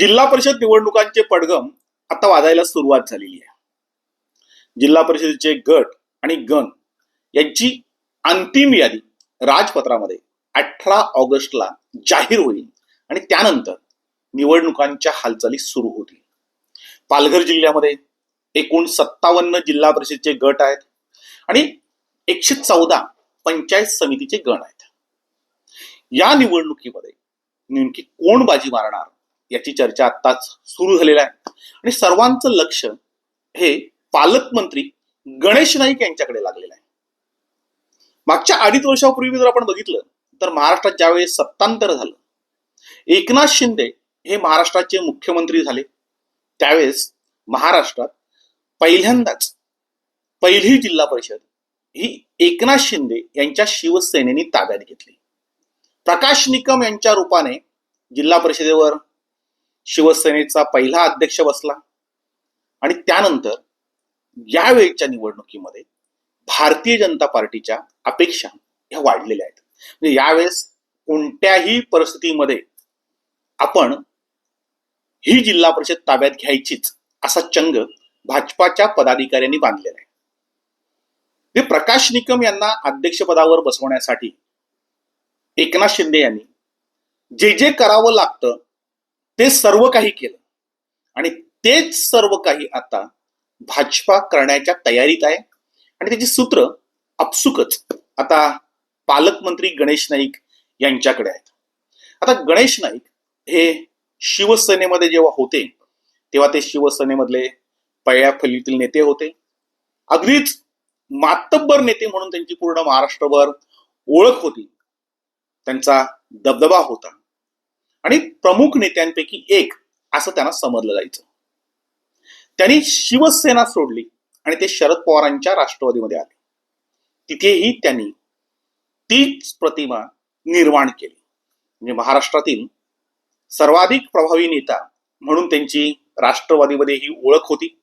जिल्हा परिषद निवडणुकांचे पडगम आता वाजायला सुरुवात झालेली आहे. जिल्हा परिषदेचे गट आणि गण यांची अंतिम यादी राजपत्रामध्ये अठरा ऑगस्टला जाहीर होईल आणि त्यानंतर निवडणुकांच्या हालचाली सुरू होतील. पालघर जिल्ह्यामध्ये एकूण सत्तावन्न जिल्हा परिषदचे गट आहेत आणि एकशे चौदा पंचायत समितीचे गण आहेत. या निवडणुकीमध्ये नेमकी कोण बाजी मारणार? याची चर्चा आत्ताच सुरू झालेली आहे. आणि सर्वांचं लक्ष हे पालकमंत्री गणेश नाईक यांच्याकडे लागलेलं आहे. मागच्या अडीच वर्षापूर्वी जर आपण बघितलं तर महाराष्ट्रात ज्यावेळेस सत्तांतर झालं एकनाथ शिंदे हे महाराष्ट्राचे मुख्यमंत्री झाले. त्यावेळेस महाराष्ट्रात पहिल्यांदाच पहिली जिल्हा परिषद ही एकनाथ शिंदे यांच्या शिवसेनेने ताब्यात घेतली. प्रकाश निकम यांच्या रूपाने जिल्हा परिषदेवर शिवसेनेचा पहिला अध्यक्ष बसला. आणि त्यानंतर यावेळच्या निवडणुकीमध्ये भारतीय जनता पार्टीच्या अपेक्षा ह्या वाढलेल्या आहेत. म्हणजे यावेळेस कोणत्याही परिस्थितीमध्ये आपण ही जिल्हा परिषद ताब्यात घ्यायचीच असा चंग भाजपाच्या पदाधिकाऱ्यांनी बांधलेला आहे. ते प्रकाश निकम यांना अध्यक्षपदावर बसवण्यासाठी एकनाथ शिंदे यांनी जे जे करावं लागतं ते सर्व काही केलं. आणि तेच सर्व काही आता भाजपा करण्याच्या तयारीत आहे. आणि त्याची सूत्र आपसुकच आता पालकमंत्री गणेश नाईक यांच्याकडे आहेत. आता गणेश नाईक हे शिवसेनेमध्ये जेव्हा होते तेव्हा ते शिवसेनेमधले पहिल्या फलीतील नेते होते. अगदीच मातब्बर नेते म्हणून त्यांची पूर्ण महाराष्ट्रभर ओळख होती. त्यांचा दबदबा होता. आणि प्रमुख नेत्यांपैकी एक असं त्यांना समजलं जायचं. त्यांनी शिवसेना सोडली आणि ते शरद पवारांच्या राष्ट्रवादीमध्ये आले. तिथेही त्यांनी तीच प्रतिमा निर्माण केली. म्हणजे महाराष्ट्रातील सर्वाधिक प्रभावी नेता म्हणून त्यांची राष्ट्रवादीमध्ये ही ओळख होती.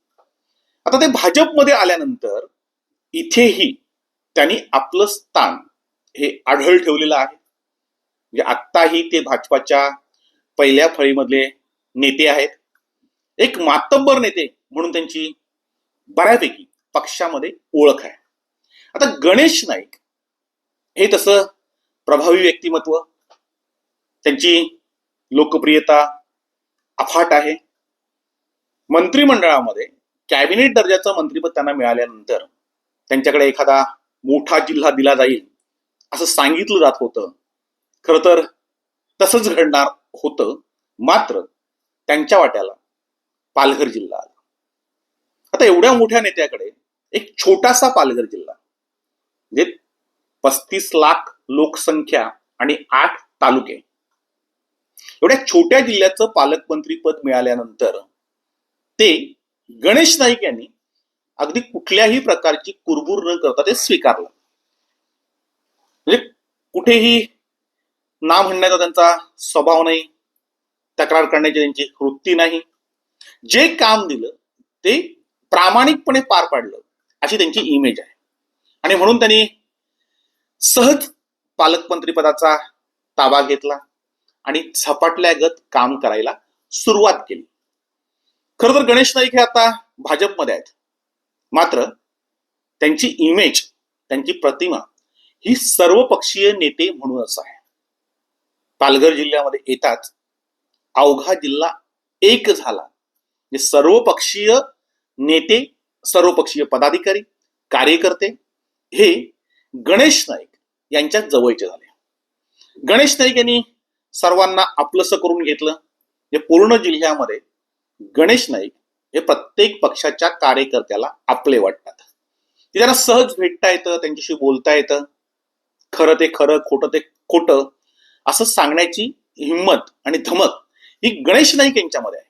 आता ते भाजपमध्ये आल्यानंतर इथेही त्यांनी आपलं स्थान हे आढळ ठेवलेलं आहे. म्हणजे आत्ताही ते भाजपाच्या पहिल्या फळीमधले नेते आहेत. एक मातब्बर नेते म्हणून त्यांची बऱ्यापैकी पक्षामध्ये ओळख आहे. आता गणेश नाईक हे तसं प्रभावी व्यक्तिमत्व त्यांची लोकप्रियता अफाट आहे. मंत्रिमंडळामध्ये कॅबिनेट दर्जाचं मंत्रिपद त्यांना मिळाल्यानंतर त्यांच्याकडे एखादा मोठा जिल्हा दिला जाईल असं सांगितलं जात होतं. खर तर तसंच घडणार होतं. मात्र त्यांच्या वाट्याला पालघर जिल्हा आला. आता एवढ्या मोठ्या नेत्याकडे एक छोटासा पालघर जिल्हा म्हणजे पस्तीस लाख लोकसंख्या आणि आठ तालुके. एवढ्या छोट्या जिल्ह्याचं पालकमंत्री पद मिळाल्यानंतर ते गणेश नाईक यांनी अगदी कुठल्याही प्रकारची कुरबुर न करता ते स्वीकारलं. म्हणजे कुठेही ना म्हणण्याचा त्यांचा स्वभाव नाही तक्रार करण्याची त्यांची वृत्ती नाही. जे काम दिलं ते प्रामाणिकपणे पार पाडलं अशी त्यांची इमेज आहे. आणि म्हणून त्यांनी सहज पालकमंत्री पदाचा ताबा घेतला आणि झपाटल्यागत काम करायला सुरुवात केली. खर तर गणेश नाईक हे आता भाजपमध्ये आहेत. मात्र त्यांची इमेज त्यांची प्रतिमा ही सर्वपक्षीय नेते म्हणूनच आहे. पालघर जिल्ह्यामध्ये येताच अवघा जिल्हा एक झाला. सर्वपक्षीय नेते सर्वपक्षीय पदाधिकारी कार्यकर्ते हे गणेश नाईक यांच्या जवळचे झाले. गणेश नाईक यांनी सर्वांना आपलंसं करून घेतलं. हे पूर्ण जिल्ह्यामध्ये गणेश नाईक हे प्रत्येक पक्षाच्या कार्यकर्त्याला आपले वाटतात. ते त्यांना सहज भेटता येतं त्यांच्याशी बोलता येतं. खरं ते खरं खोटं ते खोटं असं सांगण्याची हिंमत आणि धमक ही गणेश नाईक यांच्यामध्ये आहे.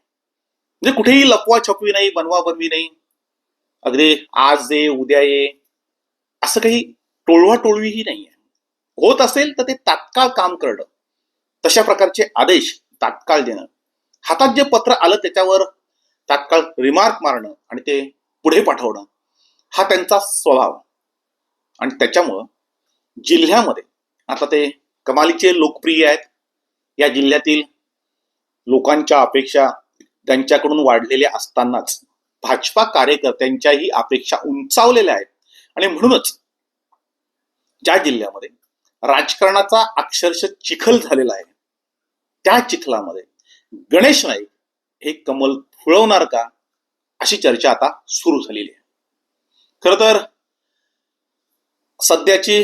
म्हणजे कुठेही लपवा छपवी नाही बनवा बनवी नाही. अगदी आज ये उद्या ये असं काही टोळवा टोळवीही नाही आहे होत असेल तर ते तात्काळ काम करणं. तशा प्रकारचे आदेश तात्काळ देणं. हातात जे पत्र आलं त्याच्यावर तात्काळ रिमार्क मारणं आणि ते पुढे पाठवणं हा त्यांचा स्वभाव. आणि त्याच्यामुळं जिल्ह्यामध्ये आता ते कमालीचे लोकप्रिय आहेत. या जिल्ह्यातील लोकांच्या अपेक्षा त्यांच्याकडून वाढलेल्या असतानाच भाजपा कार्यकर्त्यांच्याही अपेक्षा उंचावलेल्या आहेत. आणि म्हणूनच ज्या जिल्ह्यामध्ये राजकारणाचा अक्षरशः चिखल झालेला आहे त्या चिखलामध्ये गणेश नाईक हे कमल फुलवणार का अशी चर्चा आता सुरू झालेली आहे. खर तर सध्याची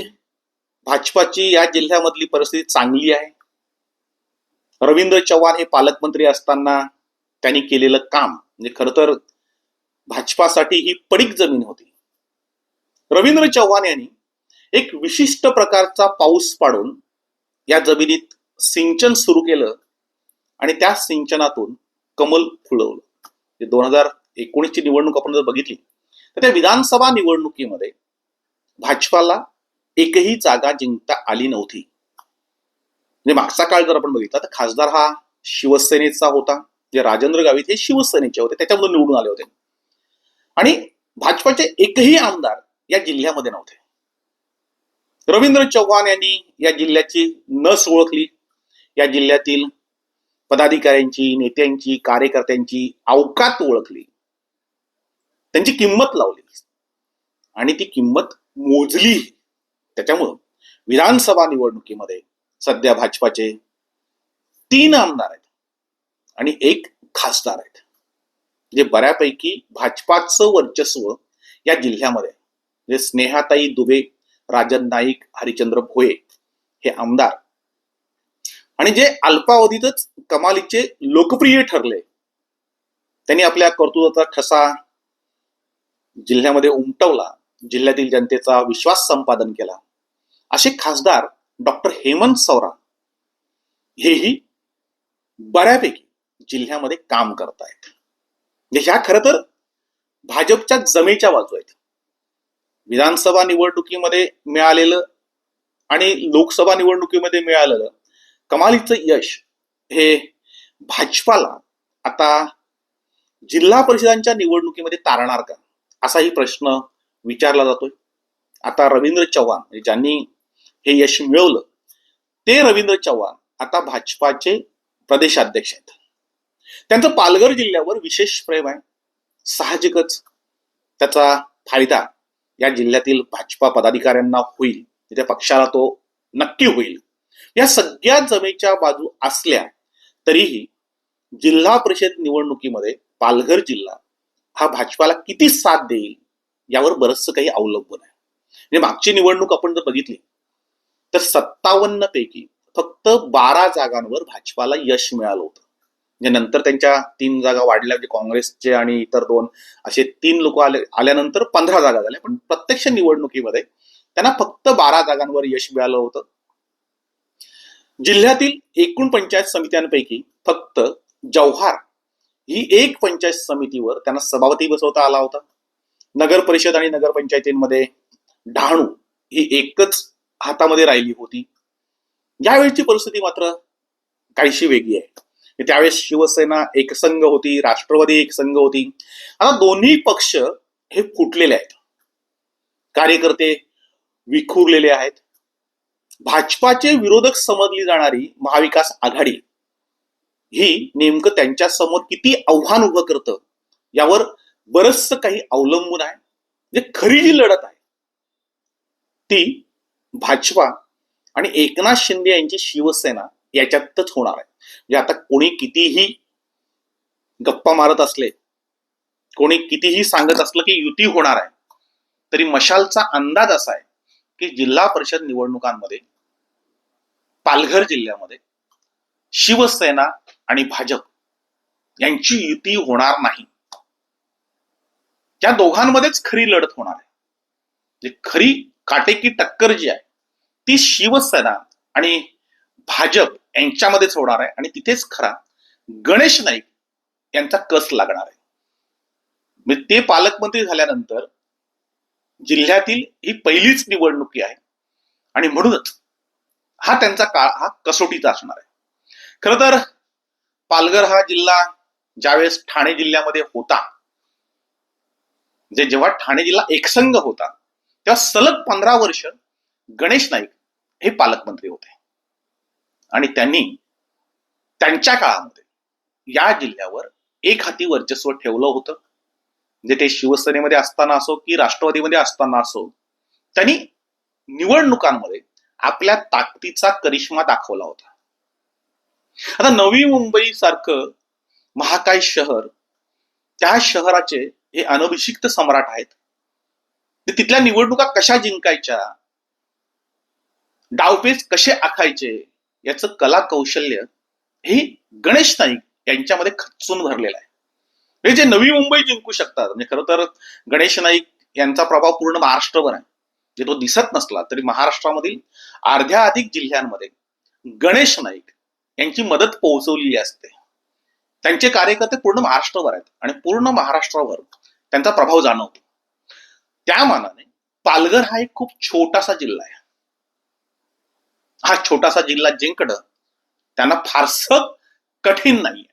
भाजपाची या जिल्ह्यामधली परिस्थिती चांगली आहे. रवींद्र चव्हाण हे पालकमंत्री असताना त्यांनी केलेलं काम म्हणजे खर तर भाजपासाठी ही पडीक जमीन होती. रवींद्र चव्हाण यांनी एक विशिष्ट प्रकारचा पाऊस पाडून या जमिनीत सिंचन सुरू केलं आणि त्या सिंचनातून कमल फुलवलं. म्हणजे दोन हजार एकोणीसची निवडणूक आपण जर बघितली तर त्या विधानसभा निवडणुकीमध्ये भाजपाला एकही जागा जिंकता आली नव्हती. म्हणजे मागचा काळ जर आपण बघितला तर खासदार हा शिवसेनेचा होता. जे राजेंद्र गावित हे शिवसेनेचे होते. त्याच्यामधून निवडून आले होते. आणि भाजपाचे एकही आमदार या जिल्ह्यामध्ये नव्हते. रवींद्र चव्हाण यांनी या जिल्ह्याची नस ओळखली. या जिल्ह्यातील पदाधिकाऱ्यांची नेत्यांची कार्यकर्त्यांची अवकात ओळखली. त्यांची किंमत लावली. आणि ती किंमत मोजली. त्याच्यामुळं विधानसभा निवडणुकीमध्ये सध्या भाजपाचे तीन आमदार आहेत आणि एक खासदार आहेत जे बऱ्यापैकी भाजपाचं वर्चस्व या जिल्ह्यामध्ये म्हणजे स्नेहाताई दुबे राजन नाईक हरिचंद्र भोये हे आमदार आणि जे अल्पावधीतच कमालीचे लोकप्रिय ठरले. त्यांनी आपल्या कर्तृत्वाचा ठसा जिल्ह्यामध्ये उमटवला जिल्ह्यातील जनतेचा विश्वास संपादन केला. असे खासदार डॉक्टर हेमंत सौरा हेही बऱ्यापैकी जिल्ह्यामध्ये काम करत आहेत. म्हणजे ह्या खरं तर भाजपच्या जमेच्या बाजू आहेत. विधानसभा निवडणुकीमध्ये मिळालेलं आणि लोकसभा निवडणुकीमध्ये मिळालेलं कमालीचं यश हे भाजपाला आता जिल्हा परिषदांच्या निवडणुकीमध्ये तारणार का? असाही प्रश्न विचारला जातोय. आता रवींद्र चव्हाण म्हणजे ज्यांनी हे यश मिळवलं. ते रवींद्र चव्हाण आता भाजपाचे प्रदेशाध्यक्ष आहेत. त्यांचं पालघर जिल्ह्यावर विशेष प्रेम आहे. साहजिकच त्याचा फायदा या जिल्ह्यातील भाजपा पदाधिकाऱ्यांना होईल. त्या पक्षाला तो नक्की होईल. या सगळ्या जमेच्या बाजू असल्या तरीही जिल्हा परिषद निवडणुकीमध्ये पालघर जिल्हा हा भाजपाला किती साथ देईल यावर बरचसं काही अवलंबून आहे. म्हणजे मागची निवडणूक आपण जर बघितली तर सत्तावन्न पैकी फक्त बारा जागांवर भाजपाला यश मिळालं होतं. म्हणजे नंतर त्यांच्या तीन जागा वाढल्या म्हणजे काँग्रेसचे आणि इतर दोन असे तीन लोक आले आल्यानंतर पंधरा जागा झाल्या. पण प्रत्यक्ष निवडणुकीमध्ये त्यांना फक्त बारा जागांवर यश मिळालं होतं. जिल्ह्यातील एकूण पंचायत समित्यांपैकी फक्त जव्हार ही एक पंचायत समितीवर त्यांना सभापती बसवता आला होता. नगर परिषद आणि नगरपंचायतींमध्ये डहाणू ही एकच हातामध्ये राहिली होती. यावेळची परिस्थिती मात्र काहीशी वेगळी आहे. त्यावेळेस शिवसेना एकसंघ होती राष्ट्रवादी एकसंघ होती. आता दोन्ही पक्ष हे फुटलेले आहेत. कार्यकर्ते विखुरलेले आहेत. भाजपाचे विरोधक समजली जाणारी महाविकास आघाडी ही नेमकं त्यांच्यासमोर किती आव्हान उभं करतं यावर बरचसं काही अवलंबून आहे. जे खरी जी लढत आहे ती भाजपा आणि एकनाथ शिंदे यांची शिवसेना याच्यातच होणार आहे. म्हणजे आता कोणी कितीही गप्पा मारत असले कोणी कितीही सांगत असलं की युती होणार आहे तरी मशालचा अंदाज असा आहे की जिल्हा परिषद निवडणुकांमध्ये पालघर जिल्ह्यामध्ये शिवसेना आणि भाजप यांची युती होणार नाही. त्या दोघांमध्येच खरी लढत होणार आहे. म्हणजे खरी काटेकी टक्कर जी आहे ती शिवसेना आणि भाजप यांच्यामध्येच होणार आहे आणि तिथेच खरा गणेश नाईक यांचा कस लागणार आहे. म्हणजे ते पालकमंत्री झाल्यानंतर जिल्ह्यातील ही पहिलीच निवडणुकी आहे आणि म्हणूनच हा त्यांचा काळ हा कसोटीचा असणार आहे. खर तर पालघर हा जिल्हा ज्यावेळेस ठाणे जिल्ह्यामध्ये होता जे जेव्हा ठाणे जिल्हा एकसंघ होता तेव्हा सलग पंधरा वर्ष गणेश नाईक हे पालकमंत्री होते. आणि त्यांनी त्यांच्या काळामध्ये या जिल्ह्यावर एक हाती वर्चस्व ठेवलं होतं. म्हणजे ते शिवसेनेमध्ये असताना असो की राष्ट्रवादीमध्ये असताना असो त्यांनी निवडणुकांमध्ये आपल्या ताकदीचा करिश्मा दाखवला होता. आता नवी मुंबई सारखं महाकाय शहर त्या शहराचे हे अनभिषिक्त सम्राट आहेत. तिथल्या निवडणुका कशा जिंकायच्या? डावपेच कसे आखायचे? याच कला कौशल्य हे गणेश नाईक यांच्यामध्ये खचून भरलेलं आहे. हे जे नवी मुंबई जिंकू शकतात म्हणजे खरं तर गणेश नाईक यांचा प्रभाव पूर्ण महाराष्ट्रभर आहे. जे तो दिसत नसला तरी महाराष्ट्रामधील अर्ध्या अधिक जिल्ह्यांमध्ये गणेश नाईक यांची मदत पोहोचवलेली असते. त्यांचे कार्यकर्ते पूर्ण महाराष्ट्रभर आहेत आणि पूर्ण महाराष्ट्रावर त्यांचा प्रभाव जाणवतो. त्या मानाने पालघर हा एक खूप छोटासा जिल्हा आहे. हा छोटासा जिल्हा जिंकणं त्यांना फारसं कठीण नाही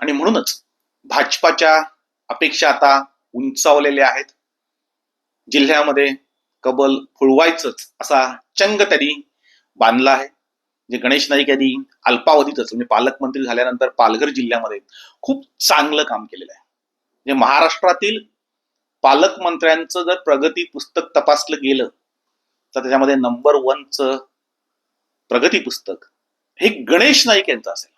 आणि म्हणूनच भाजपाच्या अपेक्षा आता उंचावलेल्या आहेत. जिल्ह्यामध्ये कबल फुलवायचंच असा चंग त्यांनी बांधला आहे. जे गणेश नाईक यांनी अल्पावधीतच म्हणजे पालकमंत्री झाल्यानंतर पालघर जिल्ह्यामध्ये खूप चांगलं काम केलेलं आहे. म्हणजे महाराष्ट्रातील पालकमंत्र्यांचं जर प्रगती पुस्तक तपासलं गेलं तर त्याच्यामध्ये नंबर वनचं प्रगती पुस्तक हे गणेश नाईक यांचं असेल.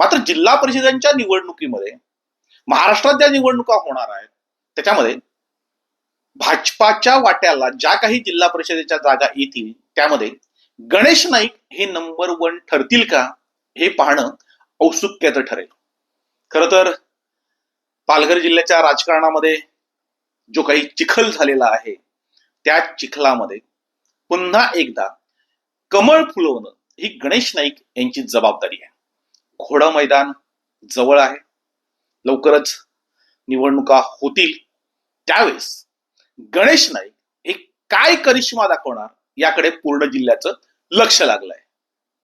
मात्र जिल्हा परिषदांच्या निवडणुकीमध्ये महाराष्ट्रात ज्या निवडणुका होणार आहेत त्याच्यामध्ये भाजपाच्या वाट्याला ज्या काही जिल्हा परिषदेच्या जागा येतील त्यामध्ये गणेश नाईक हे नंबर वन ठरतील का हे पाहणं औत्सुक्याचं ठरेल. खर तर पालघर जिल्ह्याच्या राजकारणामध्ये जो काही चिखल झालेला आहे त्या चिखलामध्ये पुन्हा एकदा कमळ फुलवणं ही गणेश नाईक यांची जबाबदारी आहे. घोडा मैदान जवळ आहे. लवकरच निवडणुका होतील. त्यावेळेस गणेश नाईक हे काय करिश्मा दाखवणार याकडे पूर्ण जिल्ह्याचं लक्ष लागलंय.